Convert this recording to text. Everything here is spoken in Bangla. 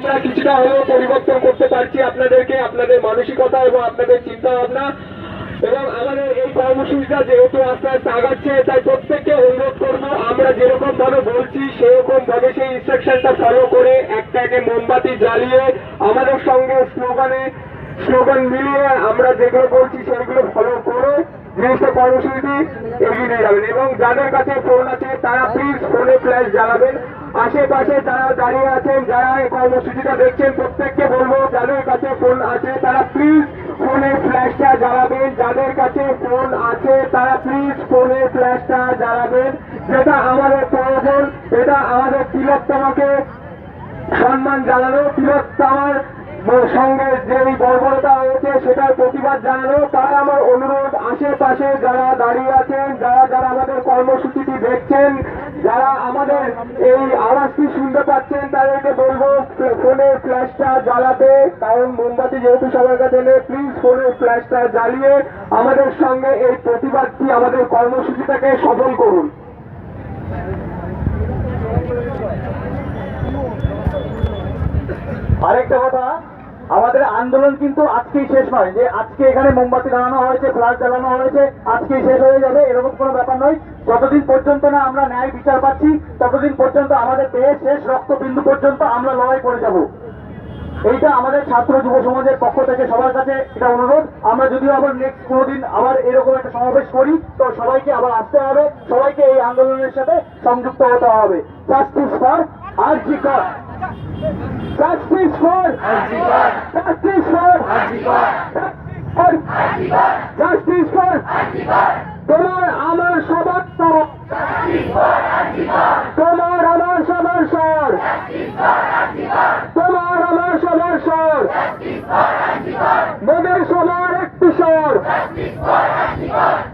আমরা কিছুটা হলেও পরিবর্তন করতে পারছি আপনাদেরকে, আপনাদের মানসিকতা এবং আপনাদের চিন্তা ভাবনা এবং আমাদের এই কর্মসূচিটা যেহেতু আস্তে আস্তে আগাচ্ছে, তাই প্রত্যেককে অনুরোধ করব, আমরা যেরকম ভাবে বলছি সেরকম ভাবে সেই ইনস্ট্রাকশনটা ফলো করে একটাকে মোমবাতি জ্বালিয়ে আমাদের সঙ্গে স্লোগানে, স্লোগান মিলিয়ে আমরা যেগুলো বলছি সেগুলো ফলো করে জিনিসটা কর্মসূচি এগিয়ে নিয়ে যাবেন। এবং যাদের কাছে ফোন আছে, তারা প্লিজ ফোনে ফ্ল্যাশ জ্বালাবেন। আশেপাশে যারা দাঁড়িয়ে আছেন, যারা এই কর্মসূচিটা দেখছেন, প্রত্যেককে বলব, যাদের কাছে ফোন আছে, তারা প্লিজ ফোনের ফ্ল্যাশটা জ্বালাবেন। যাদের কাছে ফোন আছে, তারা প্লিজ ফোনের ফ্ল্যাশটা জ্বালাবেন। যেটা আমাদের প্রয়োজন, এটা আমাদের তিলোত্তমাকে সম্মান জানানো তিলোত্তমার সঙ্গে যে বর্বরতা হয়েছে, সেটার প্রতিবাদ জানানো তাই আমার অনুরোধ আশেপাশে যারা দাঁড়িয়ে আছেন, যারা যারা আমাদের কর্মসূচিটি দেখছেন, যারা আমাদের এই আওয়াজটি শুনতে পাচ্ছেন, তাদেরকে বলব ফোনের ফ্ল্যাশটা জ্বালাতে। কারণ মোমবাতি যেহেতু সবার কাছে নেই প্লিজ ফোনের ফ্ল্যাশটা জ্বালিয়ে আমাদের সঙ্গে এই প্রতিবাদটি, আমাদের কর্মসূচিটাকে সফল করুন। আরেকটা কথা আমাদের আন্দোলন কিন্তু আজকেই শেষ নয়। যে আজকে এখানে মোমবাতি জ্বালানো হয়েছে ফ্লাশ জ্বালানো হয়েছে, আজকেই শেষ হয়ে যাবে, এরকম কোনো ব্যাপার নয়। যতদিন পর্যন্ত না আমরা ন্যায় বিচার পাচ্ছি, ততদিন পর্যন্ত আমাদের দেহের শেষ রক্তবিন্দু পর্যন্ত আমরা লড়াই করে যাব। এইটা আমাদের ছাত্র যুব সমাজের পক্ষ থেকে সবার কাছে এটা অনুরোধ। আমরা যদিও আবার নেক্সট কোনোদিন আবার এরকম একটা সমাবেশ করি, তো সবাইকে আবার আসতে হবে। সবাইকে এই আন্দোলনের সাথে সংযুক্ত হতে হবে। Justice for R G Kar justice for justice for justice for তোমার আমার সবার তোমার আমার সবার স্বর তোমার আমার সবার মোদের সবার একটি স্বর মোদের সবার একটি স্বর